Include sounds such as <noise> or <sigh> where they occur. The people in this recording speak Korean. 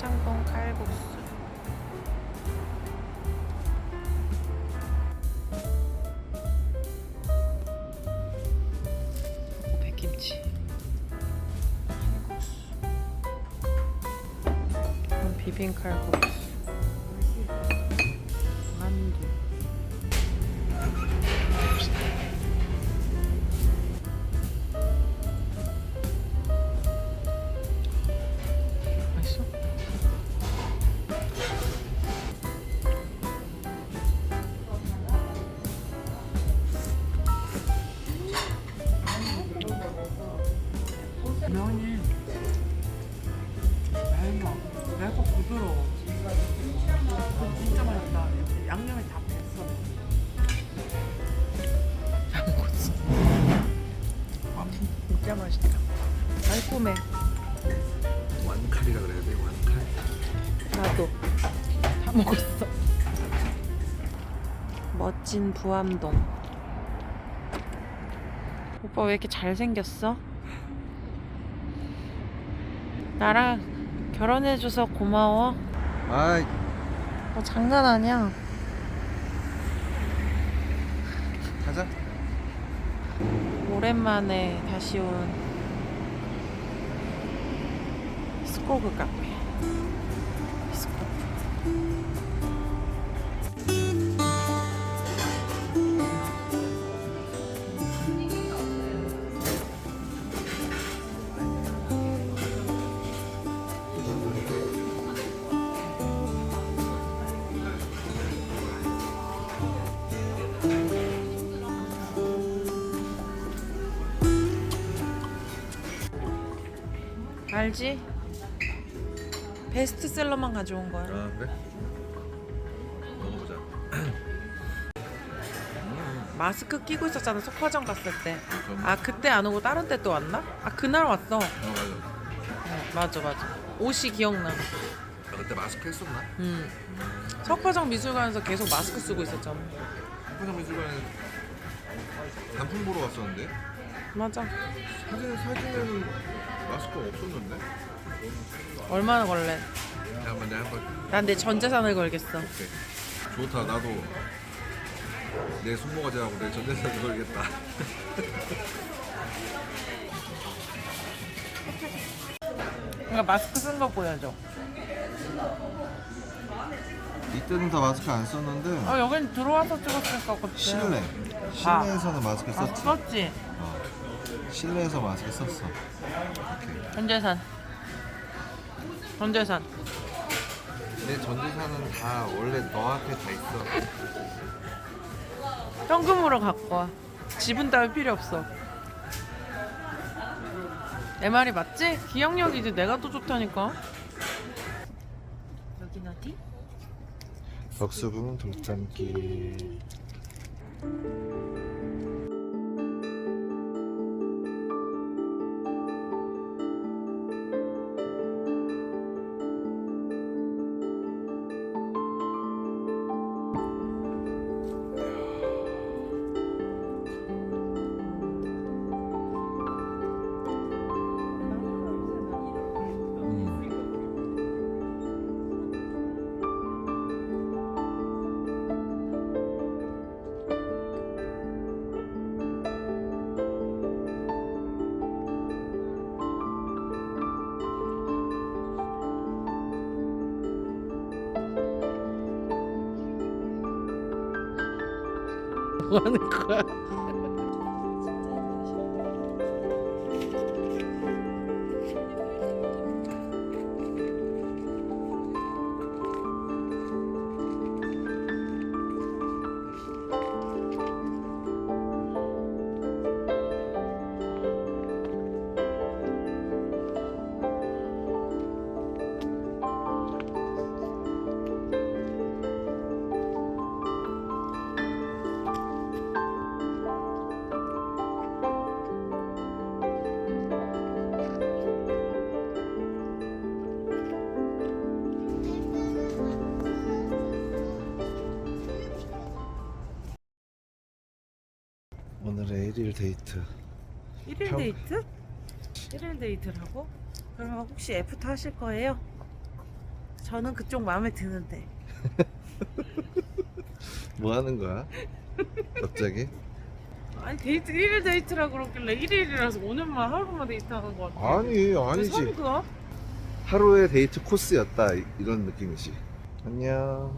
서창동 칼국수. 백김치. 칼국수. 비빔 칼국수. 만두. 달콤해 완칼이라 그래야 돼 완칼 나도 다 먹었어. 멋진 부암동. 오빠 왜 이렇게 잘생겼어? 나랑 결혼해줘서 고마워. 아이 어, 장난 아니야. 가자 오랜만에 다시 온 스코그 카페. 알지? 베스트셀러만 가져온 거야. 아 그래? 먹어보자 마스크 끼고 있었잖아 속화점 갔을 때. 그럼- 아 그때 안 오고 다른 때 또 왔나? 아 그날 왔어. 어 맞아 어, 맞아 맞아. 옷이 기억나. 나 그때 마스크 했었나? 음. 석화정 미술관에서 계속 마스크 쓰고 있었잖아. 한국상 미술관에 단풍 보러 갔었는데 맞아. 사진 사진에는 마스크가 없었는데 얼마나 걸래? 야 한번 내가 한번 난 내 전 재산을 걸겠어. 오케이 좋다 나도 내 손모가 지하고 내 전재산을 걸겠다 그러니까 마스크 쓴 거 보여줘. 이때는 다 마스크 안 썼는데 어 여긴 들어와서 찍었을까 그때. 실내 실내에서는 마스크 아 썼지 썼지. 어. 실내에서 마스크 썼어 전 재산. 전 재산. 내 전재산은 다 원래 너한테 다 있어 현금으로 갖고 와. 지분 따위 필요 없어. 내 말이 맞지? 기억력이 이제 내가 더 좋다니까. 여긴 어디? 덕수궁 돌담길 뭐 하는 오늘의 1일 데이트 1일 형. 데이트? 1일 데이트라고? 그러면 혹시 애프터 하실 거예요? 저는 그쪽 마음에 드는데. <laughs> 뭐 하는 거야? 갑자기? 아니 데이트 1일 데이트라 그러길래 1일이라서 오늘만 하루만 데이트하는 거 같아. 아니 저 아니지 선 그어? 하루의 데이트 코스였다 이- 이런 느낌이지 안녕